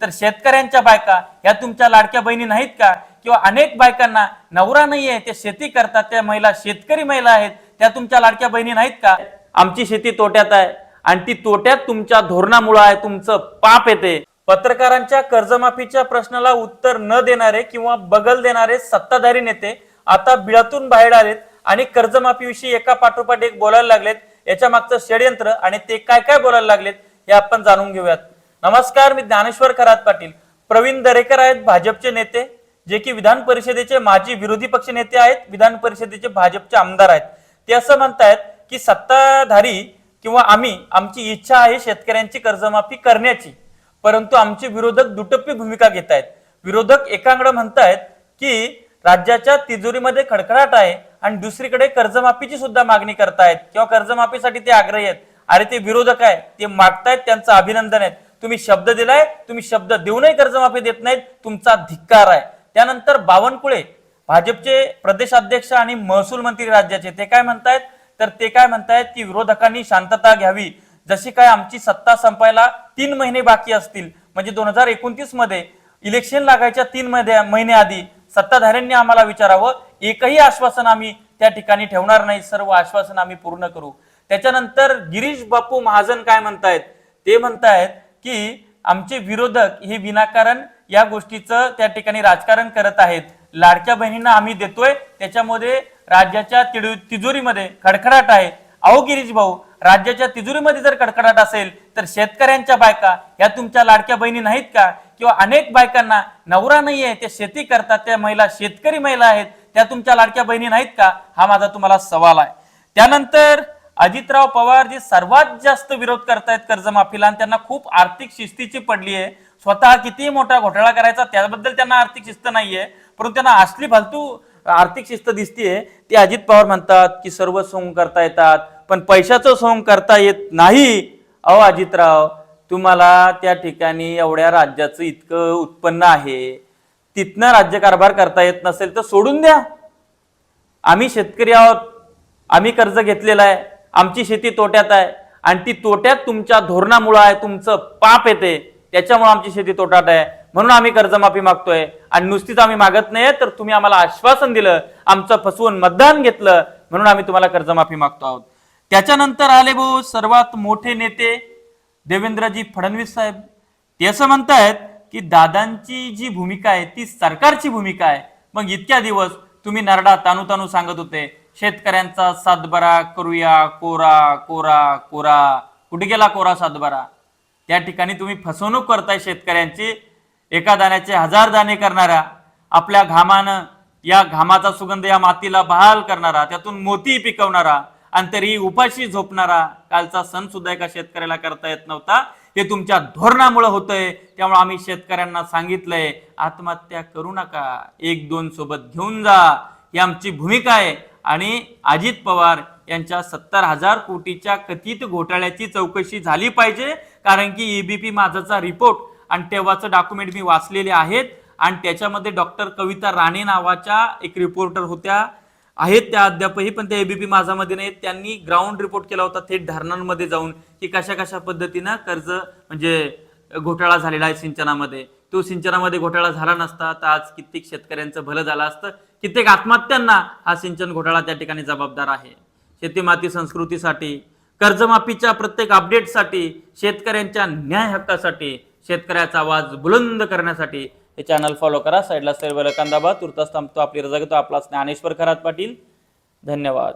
तर शेतकऱ्यांच्या बायका या तुमच्या लाडक्या बहिणी नाहीत का? किंवा अनेक बायकांना नवरा नाहीये ते शेती करतात त्या महिला शेतकरी महिला आहेत त्या तुमच्या लाडक्या बहिणी नाहीत का? आमची शेती तोट्यात आहे आणि ती तोट्यात तुमच्या धोरणामुळे आहे तुमचं पाप येते पत्रकारांच्या कर्जमाफीच्या प्रश्नाला उत्तर न देणारे किंवा बगल देणारे सत्ताधारी नेते आता बिळातून बाहेर आलेत आणि कर्जमाफीविषयी एका पाठोपाठ एक बोलायला लागलेत. याच्या मागचं षडयंत्र आणि ते काय काय बोलायला लागलेत हे आपण जाणून घेऊयात. नमस्कार मी ज्ञानेश्वर खरात पाटील. प्रवीण दरेकर आहेत भाजपचे नेते जे की विधान परिषदेचे माजी विरोधी पक्ष नेते आहेत विधान परिषदेचे भाजपचे आमदार आहेत. ते असं म्हणतायत की सत्ताधारी किंवा आम्ही आमची इच्छा आहे शेतकऱ्यांची कर्जमाफी करण्याची. परंतु आमचे विरोधक दुटप्पी भूमिका घेत आहेत विरोधक एकांगड म्हणतायत की राज्याच्या तिजोरीमध्ये खडखडाट आहे आणि दुसरीकडे कर्जमाफीची सुद्धा मागणी करतायत. किंवा कर्जमाफीसाठी ते आग्रही आहेत. अरे ते विरोधक आहे ते मागतायत त्यांचं अभिनंदन आहे तुम्ही शब्द दिलाय तुम्ही शब्द देऊनही कर्जमाफी देत नाहीत तुमचा धिक्कार आहे. त्यानंतर बावनकुळे भाजपचे प्रदेशाध्यक्ष आणि महसूल मंत्री राज्याचे ते काय म्हणतायत? तर ते काय म्हणतायत की विरोधकांनी शांतता घ्यावी. जशी काय आमची सत्ता संपायला तीन महिने बाकी असतील म्हणजे दोन हजार एकोणतीसमध्ये इलेक्शन लागायच्या तीन महिने आधी सत्ताधाऱ्यांनी आम्हाला विचारावं एकही आश्वासन आम्ही त्या ठिकाणी ठेवणार नाही सर्व आश्वासन आम्ही पूर्ण करू. त्याच्यानंतर गिरीश बापू महाजन काय म्हणतायत? ते म्हणतायत की आमचे विरोधक हे विनाकारण या गोष्टीचं त्या ठिकाणी राजकारण करत आहेत. लाडक्या बहिणींना आम्ही देतोय. त्याच्यामध्ये राज्याच्या तिडू- तिजोरीमध्ये खडखडाट आहे. अहो गिरीश भाऊ राज्याच्या तिजोरीमध्ये जर कडकडाट असेल तर शेतकऱ्यांच्या बायका या तुमच्या लाडक्या बहिणी नाहीत का? किंवा अनेक बायकांना नवरा नाहीये ते शेती करतात त्या महिला शेतकरी महिला आहेत त्या तुमच्या लाडक्या बहिणी नाहीत का? हा माझा तुम्हाला सवाल आहे. त्यानंतर अजितराव पवार जे सर्वात जास्त विरोध करतायत कर्जमाफीला आणि त्यांना खूप आर्थिक शिस्तीची पडली आहे. स्वतः कितीही मोठा घोटाळा करायचा त्याबद्दल त्यांना आर्थिक शिस्त नाहीये. परंतु त्यांना असली फालतू आर्थिक शिस्त दिसतीये ते अजित पवार म्हणतात की सर्व सोंग करता येतात पण पैशाचं सोंग करता येत नाही. अहो अजितराव तुम्हाला त्या ठिकाणी एवढ्या राज्याचं इतकं उत्पन्न आहे. तिथनं राज्यकारभार करता येत नसेल तर सोडून द्या. आम्ही शेतकरी आहोत. आम्ही कर्ज घेतलेलं आहे. आमची शेती तोट्यात आहे आणि ती तोट्यात तुमच्या धोरणामुळं आहे तुमचं पाप येते. त्याच्यामुळे आमची शेती तोट्यात आहे. म्हणून आम्ही कर्जमाफी मागतोय आणि नुसतीच आम्ही मागत नाही तर तुम्ही आम्हाला आश्वासन दिलं आमचं फसवून मतदान घेतलं म्हणून आम्ही तुम्हाला कर्जमाफी मागतो आहोत. त्याच्यानंतर आले भाऊ सर्वात मोठे नेते देवेंद्रजी फडणवीस साहेब. ते असं म्हणतायत की दादांची जी भूमिका आहे ती सरकारची भूमिका आहे. मग इतक्या दिवस तुम्ही नरडा तानू तानू सांगत होते. शेतकऱ्यांचा सातबारा करूया कोरा कोरा कोरा. कुठे गेला कोरा सातबारा? त्या ठिकाणी तुम्ही फसवणूक करताय शेतकऱ्यांची. एका दाण्याचे हजार दाणे करणारा आपल्या घामानं या घामाचा सुगंध या मातीला बहाल करणारा त्यातून मोती पिकवणारा आणि तरीही उपाशी झोपणारा कालचा सण सुद्धा एका शेतकऱ्याला करता येत नव्हता. हे तुमच्या धोरणामुळे होतंय. त्यामुळे आम्ही शेतकऱ्यांना सांगितलंय आत्महत्या करू नका. एक दोन सोबत घेऊन जा. ही आमची भूमिका आहे. आणि अजित पवार यांच्या सत्तर हजार कोटीच्या कथित घोटाळ्याची चौकशी झाली पाहिजे कारण की ईबीपी माझाचा रिपोर्ट आणि तेव्हाचं डॉक्युमेंट मी वाचलेले आहेत. आणि त्याच्यामध्ये डॉक्टर कविता राणे नावाच्या एक रिपोर्टर होत्या आहेत त्या अद्यापही पण त्या एबीपी माझामध्ये नाहीत. त्यांनी ग्राउंड रिपोर्ट केला होता थेट धरणांमध्ये जाऊन की कशा कशा पद्धतीनं कर्ज म्हणजे घोटाळा झालेला आहे सिंचनामध्ये. तो सिंचनामध्ये घोटाळा झाला नसता तर आज कित्येक शेतकऱ्यांचं भलं झालं असतं. कित्येक आत्महत्यांना हा सिंचन घोटाळा त्या ठिकाणी जबाबदार आहे. शेतीमाती संस्कृतीसाठी कर्जमाफीच्या प्रत्येक अपडेटसाठी शेतकऱ्यांच्या न्याय हक्कासाठी शेतकऱ्याचा आवाज बुलंद करण्यासाठी हे चॅनल फॉलो करा. साईडला सर्व कांदाबा तुर्तास थांबतो. आपली रजा घेतो. आपला ज्ञानेश्वर खरात पाटील. धन्यवाद.